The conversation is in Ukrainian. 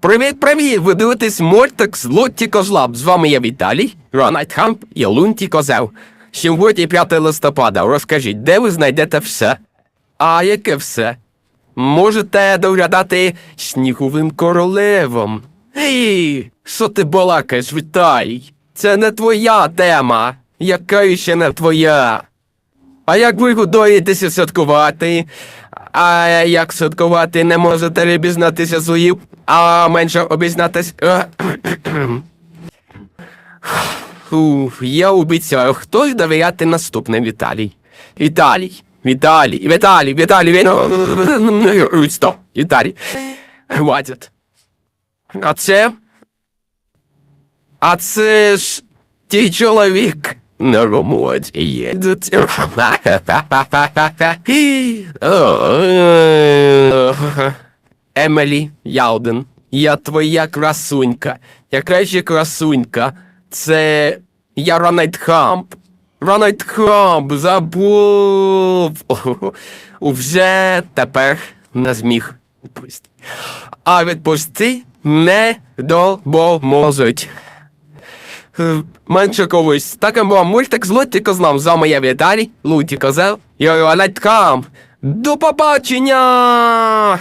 Привіт, привіт! Ви дивитесь мультик з Лунті Козлаб. З вами я Віталій, Рональд Хамп і Лунті Козел. Сьогодні 5 листопада. Розкажіть, де ви знайдете все? А яке все? Можете доглядати сніговим королевом. Ей, що ти балакаєш, Віталій? Це не твоя тема. Яка ще не твоя? А як ви готуєтеся святкувати? А як святкувати не можете обізнатися своїм, а менше обізнатись. Ух, я обіцяю, хтось довіряти наступне Віталій. Віталій, Віталій, Віталій, Віталій, Віталій. Стоп, Віталій. Хватить. А це? А це ж ті чоловік на роботі є. Емелі Ялден, я твоя красунька. Яка ще красунька? Це я Рональд Хамп. Рональд Хамп забув. Вже тепер не зміг відпусти. А відпусти не допоможуть. Е, Менше колись. Таким був мультик з Луті Козлом. З вами я Віталій, Луті Козел Рональд Хамп. До побачення!